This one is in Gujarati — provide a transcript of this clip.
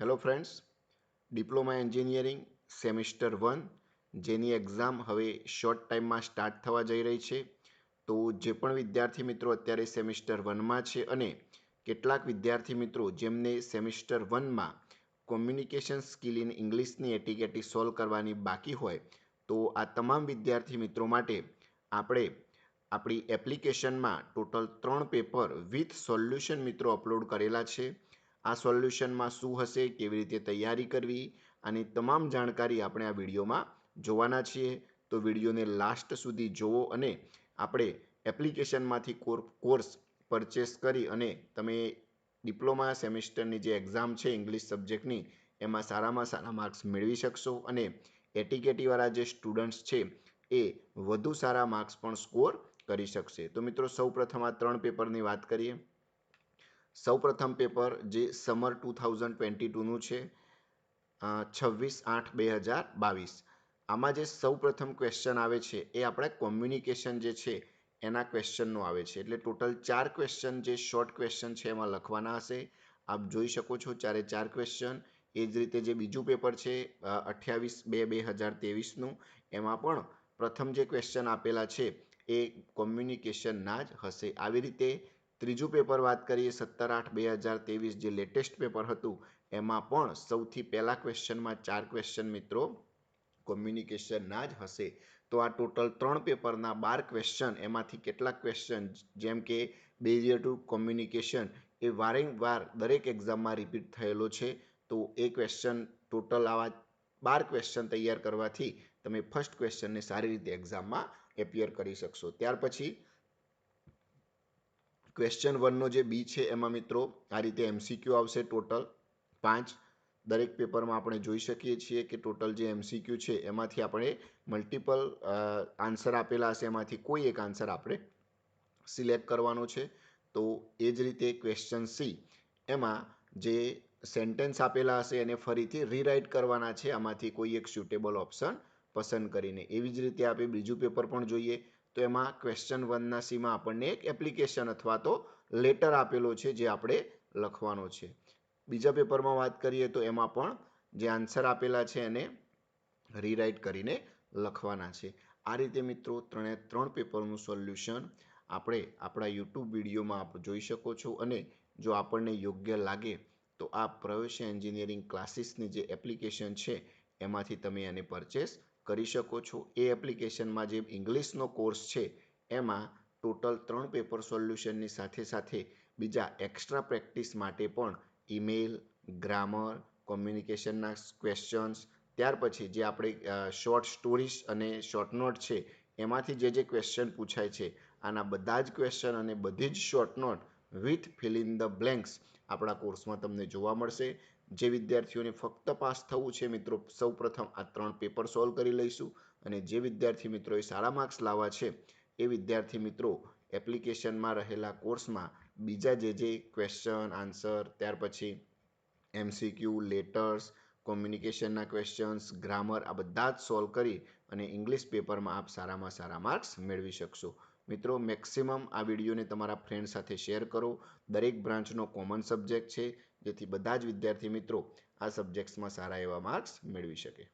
Hello friends diploma engineering semester one જેની એક્ઝામ હવે શોર્ટ ટાઈમમાં સ્ટાર્ટ થવા જઈ રહી છે. તો જે પણ વિદ્યાર્થી મિત્રો અત્યારે સેમિસ્ટર વનમાં છે અને કેટલાક વિદ્યાર્થી મિત્રો જેમને સેમિસ્ટર વનમાં કોમ્યુનિકેશન સ્કિલ ઇન ઇંગ્લિશની એટીકેટી સોલ્વ કરવાની બાકી હોય, તો આ તમામ વિદ્યાર્થી મિત્રો માટે આપણે આપણી એપ્લિકેશનમાં ટોટલ ત્રણ પેપર વિથ સોલ્યુશન મિત્રો અપલોડ કરેલા છે. આ સોલ્યુશનમાં શું હશે, કેવી રીતે તૈયારી કરવી આની તમામ જાણકારી આપણે આ વિડીયોમાં જોવાના છીએ. તો વિડીયોને લાસ્ટ સુધી જોવો અને આપણે એપ્લિકેશનમાંથી કોર્સ પરચેસ કરી અને તમે ડિપ્લોમા સેમિસ્ટરની જે એક્ઝામ છે ઇંગ્લિશ સબ્જેક્ટની, એમાં સારામાં સારા માર્ક્સ મેળવી શકશો અને એટીકેટીવાળા જે સ્ટુડન્ટ્સ છે, એ વધુ સારા માર્ક્સ પણ સ્કોર કરી શકશે. તો મિત્રો, સૌપ્રથમ આ ત્રણ પેપરની વાત કરીએ. સૌપ્રથમ પેપર જે સમર ટુ થાઉઝન્ડ ટ્વેન્ટી ટુનું છે છવ્વીસ આઠ બે હજાર બાવીસ. આમાં જે સૌપ્રથમ ક્વેશ્ચન આવે છે, એ આપણે કોમ્યુનિકેશન જે છે, એના ક્વેશ્ચનનો આવે છે. એટલે ટોટલ ચાર ક્વેશ્ચન જે શોર્ટ ક્વેશ્ચન છે, એમાં લખવાના હશે. આપ જોઈ શકો છો, ચારે ચાર ક્વેશ્ચન એ જ રીતે જે બીજું પેપર છે અઠ્યાવીસ બે બે હજાર ત્રેવીસનું, એમાં પણ પ્રથમ જે ક્વેશ્ચન આપેલા છે, એ કોમ્યુનિકેશનના જ હશે. આવી રીતે ત્રીજું પેપર વાત કરીએ સત્તર આઠ બે હજાર ત્રેવીસ જે લેટેસ્ટ પેપર હતું, એમાં પણ સૌથી પહેલા ક્વેશ્ચનમાં ચાર ક્વેશ્ચન મિત્રો કોમ્યુનિકેશનના જ હશે. તો આ ટોટલ ત્રણ પેપરના બાર ક્વેશ્ચન એમાંથી કેટલાક ક્વેશ્ચન જેમ કે બેરિયર ટુ કોમ્યુનિકેશન એ વારંવાર દરેક એક્ઝામમાં રિપીટ થયેલો છે. તો એ ક્વેશ્ચન ટોટલ આવા બાર ક્વેશ્ચન તૈયાર કરવાથી તમે ફર્સ્ટ ક્વેશ્ચનને સારી રીતે એક્ઝામમાં એપિયર કરી શકશો. ત્યાર પછી ક્વેશ્ચન વનનો જે બી છે, એમાં મિત્રો, આ રીતે એમસીક્યુ આવશે ટોટલ પાંચ, દરેક પેપરમાં આપણે જોઈ શકીએ છીએ કે ટોટલ જે એમસીક્યુ છે, એમાંથી આપણે મલ્ટિપલ આન્સર આપેલા હશે. એમાંથી કોઈ એક આન્સર આપણે સિલેક્ટ કરવાનો છે. તો એ જ રીતે ક્વેશ્ચન સી એમાં જે સેન્ટેન્સ આપેલા હશે, એને ફરીથી રીરાઇટ કરવાના છે. આમાંથી કોઈ એક સ્યુટેબલ ઓપ્શન પસંદ કરીને. એવી જ રીતે આપણે બીજું પેપર પણ જોઈએ. તો એમાં ક્વેશ્ચન વનના સીમાં આપણને એક એપ્લિકેશન અથવા તો લેટર આપેલો છે જે આપણે લખવાનો છે. બીજા પેપરમાં વાત કરીએ તો એમાં પણ જે આન્સર આપેલા છે એને રીરાઇટ કરીને લખવાના છે. આ રીતે મિત્રો ત્રણે ત્રણ પેપરનું સોલ્યુશન આપણે આપણા યુટ્યુબ વિડીયોમાં આપ જોઈ શકો છો અને જો આપણને યોગ્ય લાગે તો આ પ્રવેશ એન્જિનિયરિંગ ક્લાસીસની જે એપ્લિકેશન છે એમાંથી તમે એને પરચેસ કરી શકો છો. એ એપ્લિકેશનમાં જે ઇંગ્લિશનો કોર્સ છે, એમાં ટોટલ ત્રણ પેપર સોલ્યુશનની સાથે સાથે બીજા એક્સ્ટ્રા પ્રેક્ટિસ માટે પણ ઈમેલ, ગ્રામર, કોમ્યુનિકેશનના ક્વેશ્ચન્સ, ત્યાર પછી જે આપણે શોર્ટ સ્ટોરીઝ અને શોર્ટ નોટ છે, એમાંથી જે જે ક્વેશ્ચન પૂછાય છે, આના બધા જ ક્વેશ્ચન અને બધી જ short note with fill in the blanks આપણા કોર્સમાં તમને જોવા મળશે. જે વિદ્યાર્થીઓને ફક્ત પાસ થવું છે મિત્રો સૌ પ્રથમ આ ત્રણ પેપર સોલ્વ કરી લઈશું. અને જે વિદ્યાર્થી મિત્રોએ સારા માર્ક્સ લાવવા છે, એ વિદ્યાર્થી મિત્રો એપ્લિકેશનમાં રહેલા કોર્સમાં બીજા જે જે ક્વેશ્ચન આન્સર ત્યાર પછી એમસીક્યુ લેટર્સ કોમ્યુનિકેશનના ક્વેશ્ચન્સ ગ્રામર આ બધા જ સોલ્વ કરી અને ઇંગ્લિશ પેપરમાં આપ સારામાં સારા માર્ક્સ મેળવી શકશો. મિત્રો મેક્સિમમ આ વિડીયોને તમારા ફ્રેન્ડ સાથે શેર કરો. દરેક બ્રાન્ચનો કોમન સબ્જેક્ટ છે, જેથી બધા જ વિદ્યાર્થી મિત્રો આ સબ્જેક્ટ્સમાં સારા એવા માર્ક્સ મેળવી શકે.